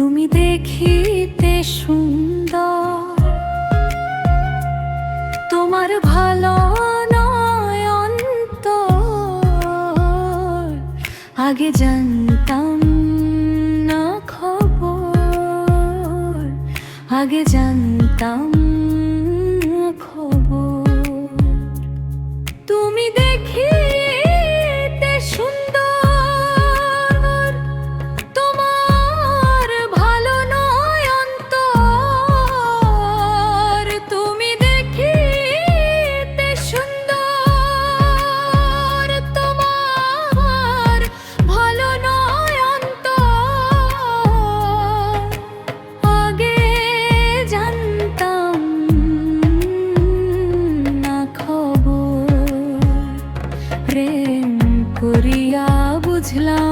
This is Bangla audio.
তুমি দেখিতে সুন্দর। তোমার ভালো নয় আগে জানতাম না খবর। আগে জানতাম খবর। তুমি দেখি till I'm